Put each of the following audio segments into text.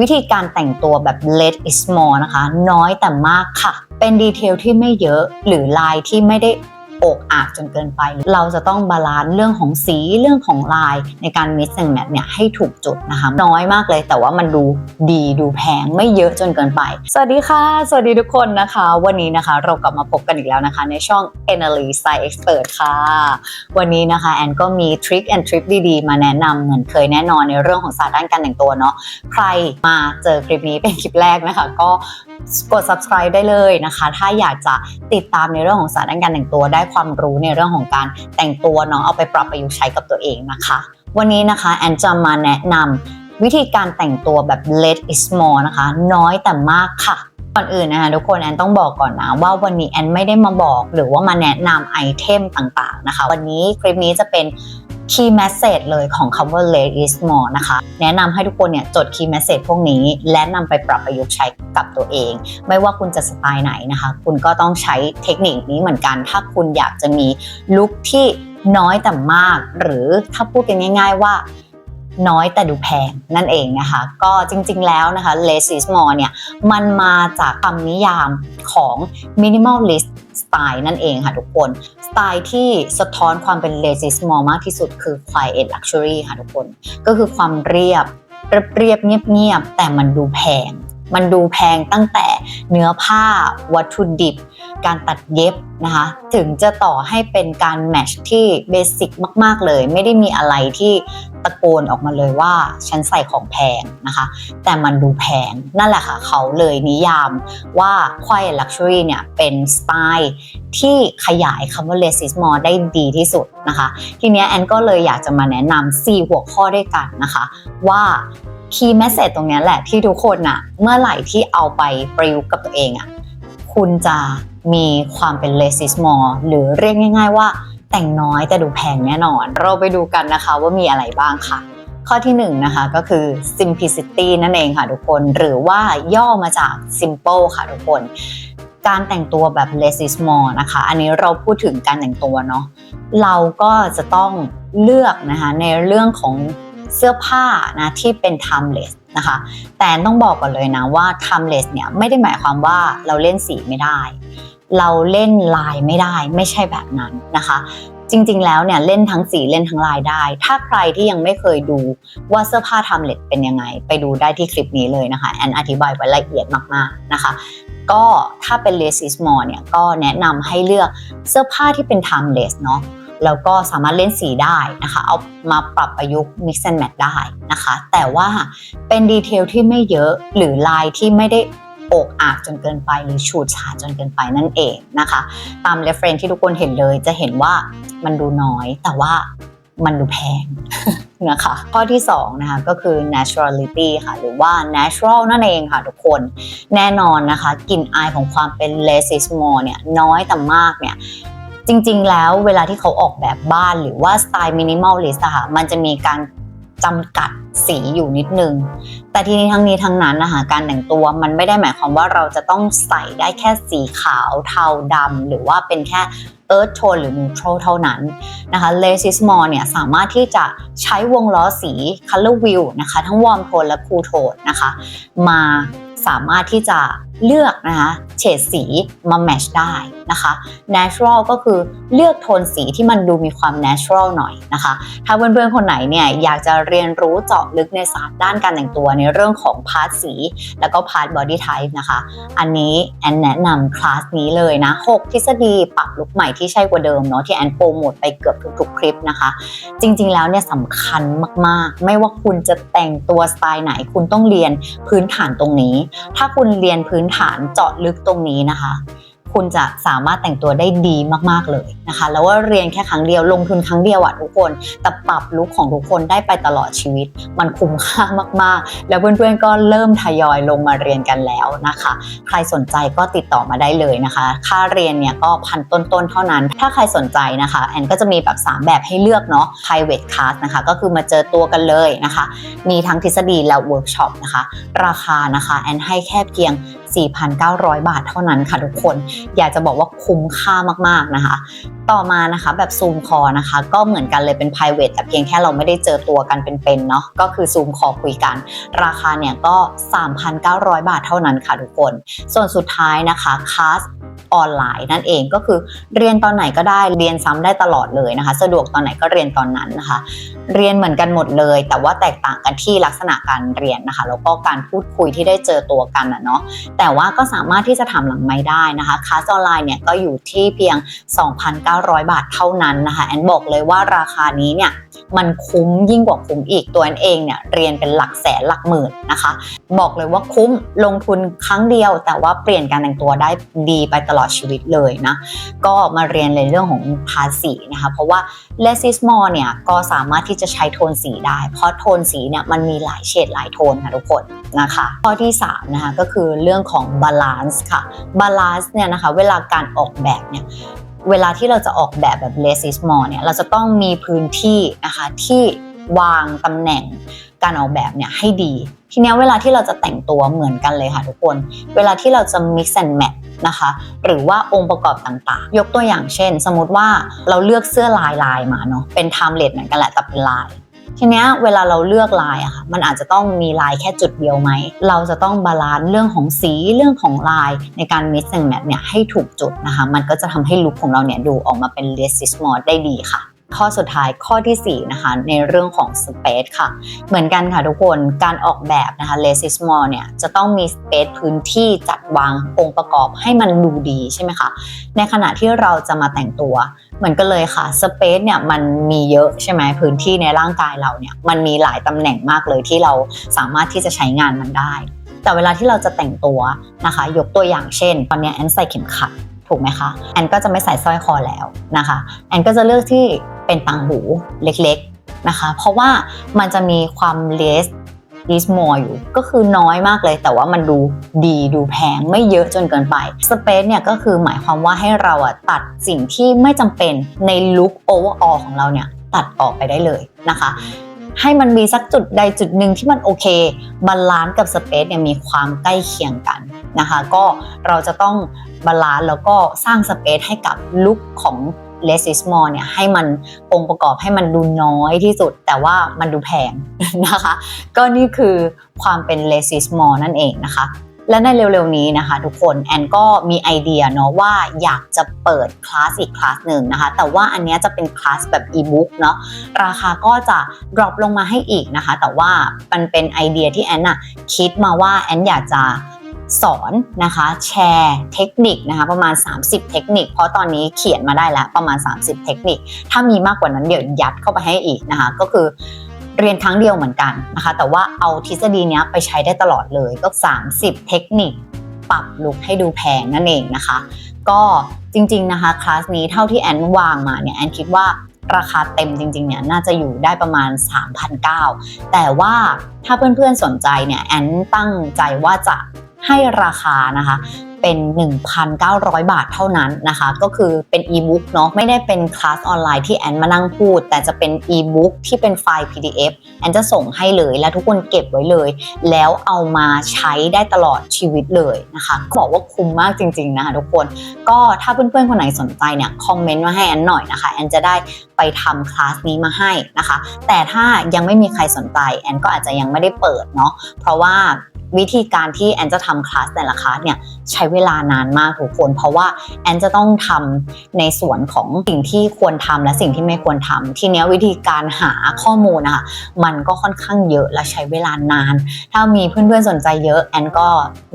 วิธีการแต่งตัวแบบ less is more นะคะ น้อยแต่มากค่ะ เป็นดีเทลที่ไม่เยอะหรือลายที่ไม่ได้ อกอากจนเกินไป เราจะต้องบาลานซ์เรื่องของสีเรื่องของลายในการ mix and match เนี่ยให้ถูกจุดนะคะ น้อยมากเลยแต่ว่ามันดูดีดูแพงไม่เยอะจนเกินไป สวัสดีค่ะ สวัสดีทุกคนนะคะ วันนี้นะคะเรากลับมาพบกันอีกแล้วนะคะ ในช่อง a n a l y Style Expert ค่ะ วันนี้นะคะแอนก็มีทริคแอนทริคดีๆ มาแนะนำเหมือนเคยแน่นอนในเรื่องของศาสตร์ด้านการแต่งตัวเนาะใครมาเจอคลิปนี้เป็นคลิปแรกนะคะ ก็กด subscribe ได้เลยนะคะ ถ้าอยากจะติดตามในเรื่องของศาสตร์ด้านการแต่งตัวได้ความรู้ในเรื่องของการแต่งตัวเนาะเอาไปปรับประยุกต์ใช้กับตัวเองนะคะ วันนี้นะคะแอนจะมาแนะนำวิธีการแต่งตัวแบบ less is more นะคะ น้อยแต่มากค่ะ ก่อนอื่นนะคะทุกคนแอนต้องบอกก่อนนะว่าวันนี้แอนไม่ได้มาบอกหรือว่ามาแนะนำไอเทมต่างๆนะคะ วันนี้คลิปนี้จะเป็น key message เลยของคำว่า less is more นะคะ แนะนำให้ทุกคนเนี่ยจด key message พวกนี้ และนำไปปรับประยุกต์ใช้กับตัวเอง ไม่ว่าคุณจะสไตล์ไหนนะคะ คุณก็ต้องใช้เทคนิคนี้เหมือนกัน ถ้าคุณอยากจะมีลุคที่น้อยแต่มาก หรือถ้าพูดกันง่าย ๆว่า น้อยแต่ดูแพงนั่นเองนะคะ ก็จริงๆแล้วนะคะ less is more เนี่ยมันมาจากคำนิยามของ minimalist style นั่นเองค่ะทุกคน สไตล์ที่สะท้อนความเป็น less is more มากที่สุดคือ quiet luxury ค่ะทุกคน ก็คือความเรียบเรียบเงียบๆแต่มันดูแพง มันดูแพงตั้งแต่เนื้อผ้าวัตถุดิบ การตัดเย็บนะคะ ถึงจะต่อให้เป็นการแมชที่เบสิกมาก ๆ เลย ไม่ได้มีอะไรที่ตะโกนออกมาเลยว่า ฉันใส่ของแพงนะคะ แต่มันดูแพง นั่นแหละค่ะ เขาเลยนิยามว่า quiet luxury เนี่ย เป็นสไตล์ที่ขยายคำว่า less is more ได้ดีที่สุดนะคะ ทีนี้แอนก็เลยอยากจะมาแนะนำ4หัวข้อด้วยกันนะคะ ว่า key message ตรงนี้แหละที่ทุกคนอะเมื่อไหร่ที่เอาไปประยุกต์กับตัวเองอะคุณจะมีความเป็น less is more หรือเรียกง่าย ๆ ว่า แต่งน้อยแต่ดูแพงแน่นอน เราไปดูกันนะคะว่ามีอะไรบ้างค่ะ ข้อที่1นงนะคะก็คือ simplicity นั่นเองค่ะทุกคนหรือว่าย่อมาจาก simple ค่ะทุกคน การแต่งตัวแบบ less is more นะคะ อันนี้เราพูดถึงการแต่งตัวเนาะเราก็จะต้องเลือกนะคะในเรื่องของ เสื้อผ้านะที่เป็น timeless นะคะ แต่ต้องบอกก่อนเลยนะว่า timeless เนี่ยไม่ได้หมายความว่าเราเล่นสีไม่ได้ เราเล่นลายไม่ได้ไม่ใช่แบบนั้นนะคะ จริงๆแล้วเนี่ยเล่นทั้งสีเล่นทั้งลายได้ ถ้าใครที่ยังไม่เคยดูว่าเสื้อผ้าทำเล็ดเป็นยังไง ไปดูได้ที่คลิปนี้เลยนะคะแอนอธิบายไว้ละเอียดมากๆนะคะก็ถ้าเป็น less is more เนี่ยก็แนะนำให้เลือกเสื้อผ้าที่เป็น timeless เนาะ แล้วก็สามารถเล่นสีได้นะคะ เอามาปรับประยุกต์ mix and match ได้นะคะ แต่ว่าเป็นดีเทลที่ไม่เยอะหรือลายที่ไม่ได้อกอากจนเกินไปหรือฉูดฉาดจนเกินไปนั่นเองนะคะ ตาม reference ที่ทุกคนเห็นเลยจะเห็นว่ามันดูน้อยแต่ว่ามันดูแพงนะคะข้อที่2นะคะก็คือ naturality ค่ะ หรือว่า natural นั่นเองค่ะทุกคนแน่นอนนะคะกลิ่นอายของความเป็น less is more เนี่ยน้อยแต่มากเนี่ย จริง ๆ แล้วเวลาที่เขาออกแบบบ้านหรือว่าสไตล์มินิมอลลิสต์อะค่ะมันจะมีการจำกัดสีอยู่นิดนึง แต่ทีนี้ทั้งนี้ทั้งนั้นนะคะการแต่งตัวมันไม่ได้หมายความว่าเราจะต้องใส่ได้แค่สีขาวเทาดำหรือว่าเป็นแค่ earth tone หรือ neutral เท่านั้นนะคะ l a c i s m o r e เนี่ยสามารถที่จะใช้วงล้อสี color wheel นะคะทั้ง warm tone และ cool tone นะคะ มาสามารถที่จะเลือกนะคะเฉดสีมาแมชได้นะคะ natural ก็คือเลือกโทนสีที่มันดูมีความ natural หน่อยนะคะ ถ้าเพื่อนๆ คนไหนเนี่ยอยากจะเรียนรู้เจาะลึกในศาสตร์ด้านการแต่งตัวในเรื่องของพาร์ทสี แล้วก็พาร์ท body type นะคะ อันนี้แอนแนะนำคลาสนี้เลยนะ 6 ทฤษฎีปรับลุคใหม่ที่ใช่กว่าเดิมเนาะที่แอนโปรโมทไปเกือบทุกๆ คลิปนะคะ จริงๆ แล้วเนี่ยสำคัญมากๆ ไม่ว่าคุณจะแต่งตัวสไตล์ไหนคุณต้องเรียนพื้นฐานตรงนี้ ถ้าคุณเรียนพื้นฐานเจาะลึกตรงนี้นะคะ คุณจะสามารถแต่งตัวได้ดีมากๆเลยนะคะ แล้วว่าเรียนแค่ครั้งเดียวลงทุนครั้งเดียวอะทุกคนแต่ปรับลุคของทุกคนได้ไปตลอดชีวิต มันคุ้มค่ามากๆ แล้วเพื่อนๆก็เริ่มทยอยลงมาเรียนกันแล้วนะคะ ใครสนใจก็ติดต่อมาได้เลยนะคะ ค่าเรียนเนี่ยก็พันต้นๆเท่านั้น ถ้าใครสนใจนะคะแอนก็จะมีแบบ 3 แบบให้เลือกเนาะ private class นะคะก็คือมาเจอตัวกันเลยนะคะ มีทั้งทฤษฎีและเวิร์กช็อปนะคะ ราคานะคะแอนให้แค่เพียง 4,900 บาทเท่านั้นค่ะทุกคน อยากจะบอกว่าคุ้มค่ามากๆนะคะ ต่อมานะคะแบบซูมคอนะคะ ก็เหมือนกันเลยเป็น private แต่เพียงแค่เราไม่ได้เจอตัวกันเป็นๆเนาะก็คือซูมคอคุยกัน ราคาเนี่ยก็ 3,900 บาทเท่านั้นค่ะทุกคน ส่วนสุดท้ายนะคะคาส ออนไลน์นั่นเองก็คือเรียนตอนไหนก็ได้เรียนซ้ำได้ตลอดเลยนะคะ สะดวกตอนไหนก็เรียนตอนนั้นนะคะ เรียนเหมือนกันหมดเลย แต่ว่าแตกต่างกันที่ลักษณะการเรียนนะคะแล้วก็การพูดคุยที่ได้เจอตัวกันนะเนาะแต่ว่าก็สามารถที่จะทำหลังไม่ได้นะคะคลาสออนไลน์เนี่ยก็อยู่ที่เพียง 2,900 บาทเท่านั้นนะคะแอนบอกเลยว่าราคานี้เนี่ย มันคุ้มยิ่งกว่าคุ้มอีกตัวแอนเองเนี่ยเรียนเป็นหลักแสนหลักหมื่นนะคะ บอกเลยว่าคุ้มลงทุนครั้งเดียว แต่ว่าเปลี่ยนการแต่งตัวได้ดีไปตลอดชีวิตเลยนะ ก็มาเรียนในเรื่องของทาสีนะคะ เพราะว่าเลซิสมอเนี่ยก็สามารถที่จะใช้โทนสีได้ เพราะโทนสีเนี่ยมันมีหลายเฉดหลายโทนค่ะทุกคนนะคะข้อที่3นะคะก็คือเรื่องของบาลานซ์ค่ะบาลานซ์เนี่ยนะคะเวลาการออกแบบเนี่ย เวลาที่เราจะออกแบบแบบเลซิสมอเนี่ยเราจะต้องมีพื้นที่นะคะที่วางตำแหน่งการออกแบบเนี่ยให้ดี ทีนี้เวลาที่เราจะแต่งตัวเหมือนกันเลยค่ะทุกคน เวลาที่เราจะ mix and match นะคะ หรือว่าองค์ประกอบต่างๆ ยกตัวอย่างเช่น สมมติว่าเราเลือกเสื้อลายลายมาเนาะเป็นไทม์เลสเหมือนกันแหละแต่เป็นลาย ทีเนี้ยเวลาเราเลือกลายอะค่ะมันอาจจะต้องมีลายแค่จุดเดียวไหม เราจะต้องบาลานซ์เรื่องของสีเรื่องของลายในการ mix and match เนี่ยให้ถูกจุดนะคะ มันก็จะทำให้ลุคของเราเนี่ยดูออกมาเป็น less is more ได้ดีค่ะ ข้อสุดท้ายข้อทีสี่ 4 นะคะในเรื่องของ space ค่ะ เหมือนกันค่ะทุกคนการออกแบบนะคะ less is more เนี่ยจะต้องมี space พื้นที่จัดวางองค์ประกอบให้มันดูดีใช่ไหมคะในขณะที่เราจะมาแต่งตัวเหมือนกันเลยค่ะ space เนี่ยมันมีเยอะใช่ไหมพื้นที่ในร่างกายเราเนี่ยมันมีหลายตำแหน่งมากเลยที่เราสามารถที่จะใช้งานมันได้ แต่เวลาที่เราจะแต่งตัวนะคะ ยกตัวอย่างเช่น ตอนนี้แอนใส่เข็มขัด ถูกไหมคะแอนก็จะไม่ใส่สร้อยคอแล้วนะคะแอนก็จะเลือกที่เป็นต่างหูเล็กๆนะคะ เพราะว่ามันจะมีความเลส is more อยู่ก็คือน้อยมากเลย แต่ว่ามันดูดีดูแพงไม่เยอะจนเกินไป space เนี่ยก็คือหมายความว่าให้เราอะตัดสิ่งที่ไม่จำเป็นในลุค overall ของเราเนี่ยตัดออกไปได้เลยนะคะ ให้มันมีสักจุดใดจุดหนึ่งที่มันโอเคบาลานซ์กับสเปซเนี่ยมีความใกล้เคียงกันนะคะก็เราจะต้องบาลานซ์แล้วก็สร้างสเปซให้กับลุคของ less is more เนี่ยให้มันองค์ประกอบให้มันดูน้อยที่สุด แต่ว่ามันดูแพงนะคะ ก็นี่คือความเป็น less is more นั่นเองนะคะ และในเร็วๆนี้นะคะ ทุกคนแอนก็มีไอเดียเนาะว่าอยากจะเปิดคลาสอีกคลาสหนึ่งนะคะ แต่ว่าอันนี้จะเป็นคลาสแบบอีบุ๊กเนาะราคาก็จะ drop ลงมาให้อีกนะคะ แต่ว่ามันเป็นไอเดียที่แอนน่ะคิดมาว่าแอนอยากจะสอนนะคะแชร์เทคนิคนะคะประมาณ 30 เทคนิค เพราะตอนนี้เขียนมาได้แล้วประมาณ 30 เทคนิค ถ้ามีมากกว่านั้นเดี๋ยวยัดเข้าไปให้อีกนะคะ ก็คือ เรียนครั้งเดียวเหมือนกันนะคะ แต่ว่าเอาทฤษฎีเนี้ยไปใช้ได้ตลอดเลยก็ 30 เทคนิค ปรับลุคให้ดูแพงนั่นเองนะคะ ก็จริงๆนะคะคลาสนี้เท่าที่แอนวางมาเนี่ยแอนคิดว่าราคาเต็มจริงๆเนี่ยน่าจะอยู่ได้ประมาณ3,900แต่ว่าถ้าเพื่อนๆสนใจเนี่ยแอนตั้งใจว่าจะให้ราคานะคะ เป็น 1,900 บาทเท่านั้นนะคะ ก็คือเป็นอีบุ๊กเนาะไม่ได้เป็นคลาสออนไลน์ที่แอนมานั่งพูด แต่จะเป็นอีบุ๊กที่เป็นไฟล์ PDF แอนจะส่งให้เลยและทุกคนเก็บไว้เลย แล้วเอามาใช้ได้ตลอดชีวิตเลยนะคะบอกว่าคุ้มมากจริง ๆ นะคะทุกคนก็ถ้าเพื่อนๆคนไหนสนใจเนี่ยคอมเมนต์มาให้แอนหน่อยนะคะแอนจะได้ไปทำคลาสนี้มาให้นะคะ แต่ถ้ายังไม่มีใครสนใจแอนก็อาจจะยังไม่ได้เปิดเนาะเพราะว่า วิธีการที่แอนจะทำคลาสแต่ละคลาสเนี่ยใช้เวลานานมากทุกคน เพราะว่าแอนจะต้องทำในส่วนของสิ่งที่ควรทำและสิ่งที่ไม่ควรทำทีเนี้ยวิธีการหาข้อมูลนะคะมันก็ค่อนข้างเยอะและใช้เวลานาน ถ้ามีเพื่อนๆสนใจเยอะแอนก็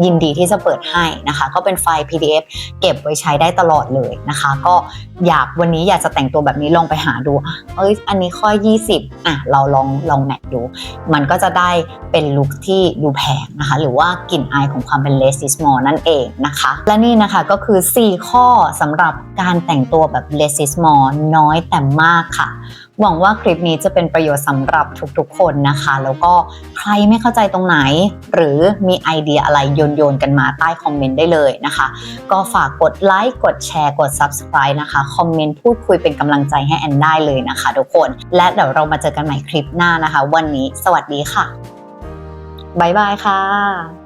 ยินดีที่จะเปิดให้นะคะ ก็เป็นไฟล์ PDF เก็บไว้ใช้ได้ตลอดเลยนะคะ ก็อยากวันนี้อยากจะแต่งตัวแบบนี้ลองไปหาดู เอ้ยอันนี้ข้อ 20อะเราลองลองแมทดู มันก็จะได้เป็นลุคที่ดูแพงนะคะหรือว่ากลิ่นอายของความเป็น less is more นั่นเองนะคะ และนี่นะคะก็คือ 4 ข้อสำหรับการแต่งตัวแบบ less is more น้อยแต่มากค่ะ หวังว่าคลิปนี้จะเป็นประโยชน์สำหรับทุกๆคนนะคะ แล้วก็ใครไม่เข้าใจตรงไหน หรือมีไอเดียอะไรโยนโยนๆกันมาใต้คอมเมนต์ได้เลยนะคะ ก็ฝากกดไลค์กดแชร์กด Subscribe นะคะ คอมเมนต์พูดคุยเป็นกำลังใจให้แอนได้เลยนะคะ ทุกคน และเดี๋ยวเรามาเจอกันใหม่คลิปหน้านะคะ วันนี้สวัสดีค่ะ บ๊ายบายค่ะ